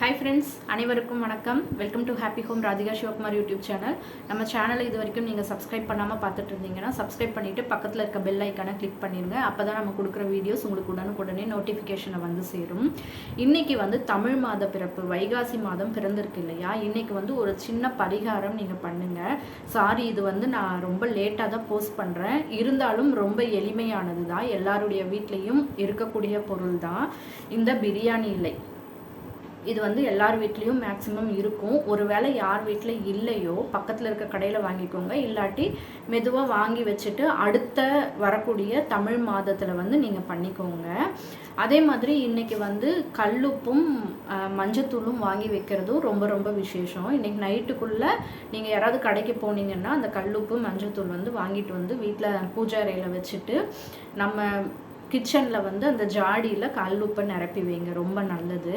Hi friends அனைவருக்கும் வணக்கம். Welcome to happy home Radhika Sivakumar YouTube channel. நம்ம சேனலை இது வரைக்கும் நீங்கள் சப்ஸ்கிரைப் பண்ணாமல் பார்த்துட்டு இருந்தீங்கன்னா சப்ஸ்கிரைப் பண்ணிவிட்டு பக்கத்தில் இருக்க பெல் ஐக்கானை கிளிக் பண்ணிடுங்க அப்போ தான் நம்ம கொடுக்குற வீடியோஸ் உங்களுக்கு உடனுக்குடனே நோட்டிஃபிகேஷனை வந்து சேரும். இன்றைக்கி வந்து தமிழ் மாத பிறப்பு வைகாசி மாதம் பிறந்திருக்கு இல்லையா? இன்றைக்கி வந்து ஒரு சின்ன பரிகாரம் நீங்கள் பண்ணுங்கள் சாரி இது வந்து நான் ரொம்ப லேட்டாக தான் போஸ்ட் பண்ணுறேன் இருந்தாலும் ரொம்ப எளிமையானது தான் எல்லாருடைய வீட்லேயும் இருக்கக்கூடிய பொருள் தான் இந்த பிரியாணி இல்லை இது வந்து எல்லார் வீட்லேயும் மேக்ஸிமம் இருக்கும். ஒருவேளை யார் வீட்டில் இல்லையோ பக்கத்தில் இருக்க கடையில் வாங்கிக்கோங்க. இல்லாட்டி மெதுவாக வாங்கி வச்சுட்டு அடுத்த வரக்கூடிய தமிழ் மாதத்தில் வந்து நீங்கள் பண்ணிக்கோங்க. அதே மாதிரி இன்றைக்கி வந்து கல்லுப்பும் மஞ்சத்தூளும் வாங்கி வைக்கிறதும் ரொம்ப ரொம்ப விசேஷம். இன்றைக்கி நைட்டுக்குள்ளே நீங்கள் யாராவது கடைக்கு போனீங்கன்னா அந்த கல்லுப்பு மஞ்சத்தூள் வந்து வாங்கிட்டு வந்து வீட்டில் பூஜை அறையில் வச்சுட்டு நம்ம கிச்சனில் வந்து அந்த ஜாடியில் கல்லுப்பை நிரப்பி வைங்க. ரொம்ப நல்லது.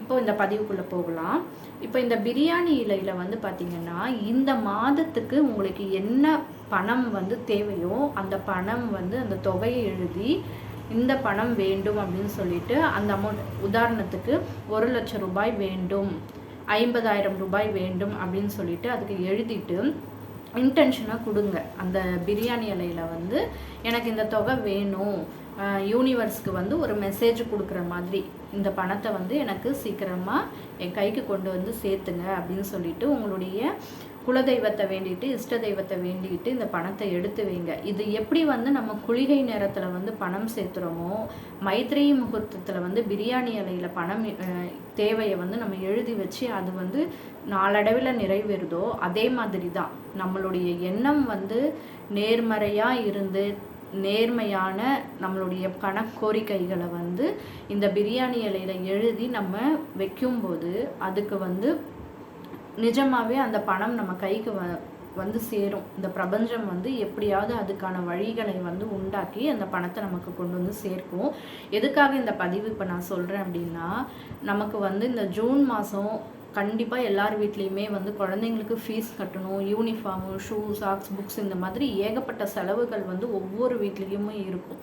இப்போ இந்த பதிவுக்குள்ளே போகலாம். இப்போ இந்த பிரியாணி இலையில் வந்து பார்த்திங்கன்னா இந்த மாதத்துக்கு உங்களுக்கு என்ன பணம் வந்து தேவையோ அந்த பணம் வந்து அந்த தொகையை எழுதி இந்த பணம் வேண்டும் அப்படின்னு சொல்லிட்டு அந்த அமௌண்ட் உதாரணத்துக்கு ஒரு லட்சம் ரூபாய் வேண்டும் ஐம்பதாயிரம் ரூபாய் வேண்டும் அப்படின்னு சொல்லிட்டு அதுக்கு எழுதிட்டு இன்டென்ஷனாக கொடுங்க. அந்த பிரியாணி இலையில் வந்து எனக்கு இந்த தொகை வேணும். யூனிவர்ஸ்க்கு வந்து ஒரு மெசேஜ் கொடுக்குற மாதிரி. இந்த பணத்தை வந்து எனக்கு சீக்கிரமாக என் கைக்கு கொண்டு வந்து சேர்த்துங்க அப்படின்னு சொல்லிட்டு உங்களுடைய குலதெய்வத்தை வேண்டிட்டு இஷ்ட தெய்வத்தை வேண்டிட்டு இந்த பணத்தை எடுத்து வைங்க. இது எப்படி வந்து நம்ம குளிகை நேரத்தில் வந்து பணம் சேர்த்துறோமோ மைத்ரேயி முகூர்த்தத்தில் வந்து பிரியாணி இலையில் பணம் தேவையை வந்து நம்ம எழுதி வச்சு அது வந்து நாளடைவில் நிறைவேறுதோ அதே மாதிரி தான் நம்மளுடைய எண்ணம் வந்து நேர்மறையாக இருந்து நேர்மையான நம்மளுடைய பண கோரிக்கைகளை வந்து இந்த பிரியாணி இலையில எழுதி நம்ம வைக்கும்போது அதுக்கு வந்து நிஜமாவே அந்த பணம் நம்ம கைக்கு வ வந்து சேரும். இந்த பிரபஞ்சம் வந்து எப்படியாவது அதுக்கான வழிகளை வந்து உண்டாக்கி அந்த பணத்தை நமக்கு கொண்டு வந்து சேர்க்கும். எதுக்காக இந்த பதிவு இப்போ நான் சொல்கிறேன் அப்படின்னா நமக்கு வந்து இந்த ஜூன் மாதம் கண்டிப்பாக எல்லார் வீட்லேயுமே வந்து குழந்தைங்களுக்கு ஃபீஸ் கட்டணும் யூனிஃபார்மு ஷூ சாக்ஸ் புக்ஸ் இந்த மாதிரி ஏகப்பட்ட செலவுகள் வந்து ஒவ்வொரு வீட்லேயுமே இருக்கும்.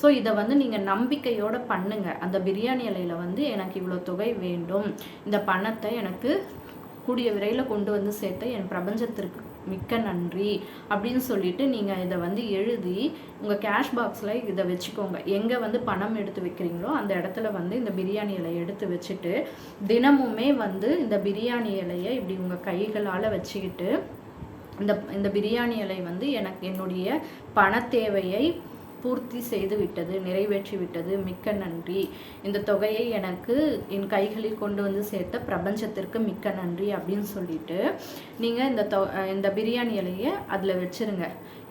ஸோ இதை வந்து நீங்கள் நம்பிக்கையோடு பண்ணுங்கள் அந்த பிரியாணி இலையில் வந்து எனக்கு இவ்வளோ தொகை வேண்டும். இந்த பணத்தை எனக்கு கூடிய விரைவில் கொண்டு வந்து சேர்த்த என் பிரபஞ்சத்திற்கு மிக்க நன்றி அப்படின்னு சொல்லிட்டு நீங்கள் இதை வந்து எழுதி உங்கள் கேஷ் பாக்ஸில் இதை வச்சுக்கோங்க. எங்கே வந்து பணம் எடுத்து வைக்கிறீங்களோ அந்த இடத்துல வந்து இந்த பிரியாணி இலையை எடுத்து வச்சுட்டு தினமுமே வந்து இந்த பிரியாணி இலையை இப்படி உங்கள் கைகளால் வச்சுக்கிட்டு இந்த இந்த பிரியாணி இலை வந்து எனக்கு என்னுடைய பண தேவையை பூர்த்தி செய்து விட்டது நிறைவேற்றி விட்டது. மிக்க நன்றி. இந்த தொகையை எனக்கு என் கைகளில் கொண்டு வந்து சேர்த்த பிரபஞ்சத்திற்கு மிக்க நன்றி அப்படின்னு சொல்லிட்டு நீங்கள் இந்த தொ இந்த பிரியாணி இலையை அதில் வச்சுருங்க.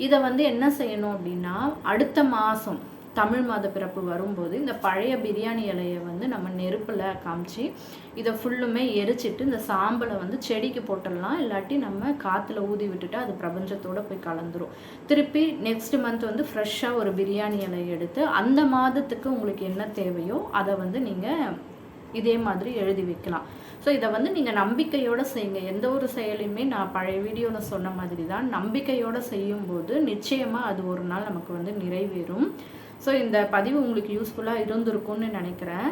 இதை வந்து என்ன செய்யணும் அப்படின்னா அடுத்த மாதம் தமிழ் மாத பிறப்பு வரும்போது இந்த பழைய பிரியாணி இலையை வந்து நம்ம நெருப்பில் காமிச்சு இதை ஃபுல்லுமே எரிச்சிட்டு இந்த சாம்பலை வந்து செடிக்கு போட்டுடலாம். இல்லாட்டி நம்ம காற்றுல ஊதி விட்டுட்டு அது பிரபஞ்சத்தோடு போய் கலந்துரும். திருப்பி நெக்ஸ்ட் மந்த் வந்து ஃப்ரெஷ்ஷாக ஒரு பிரியாணி இலையை எடுத்து அந்த மாதத்துக்கு உங்களுக்கு என்ன தேவையோ அதை வந்து நீங்கள் இதே மாதிரி எழுதி வைக்கலாம். ஸோ இதை வந்து நீங்கள் நம்பிக்கையோடு செய்யுங்க. எந்த ஒரு செயலையுமே நான் பழைய வீடியோவில் சொன்ன மாதிரி தான் நம்பிக்கையோடு செய்யும்போது நிச்சயமாக அது ஒரு நாள் நமக்கு வந்து நிறைவேறும். ஸோ இந்த பதிவு உங்களுக்கு யூஸ்ஃபுல்லாக இருந்திருக்கும்னு நினைக்கிறேன்.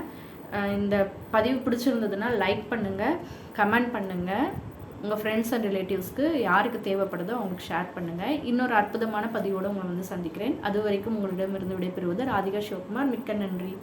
இந்த பதிவு பிடிச்சிருந்ததுன்னா லைக் பண்ணுங்கள் கமெண்ட் பண்ணுங்கள் உங்கள் ஃப்ரெண்ட்ஸ் அண்ட் ரிலேட்டிவ்ஸ்க்கு யாருக்கு தேவைப்படுதோ அவங்களுக்கு ஷேர் பண்ணுங்கள் இன்னொரு அற்புதமான பதிவோடு உங்களை வந்து சந்திக்கிறேன். அது வரைக்கும் உங்களிடமிருந்து விடைபெறுவது ராதிகா சிவகுமார். மிக்க நன்றி.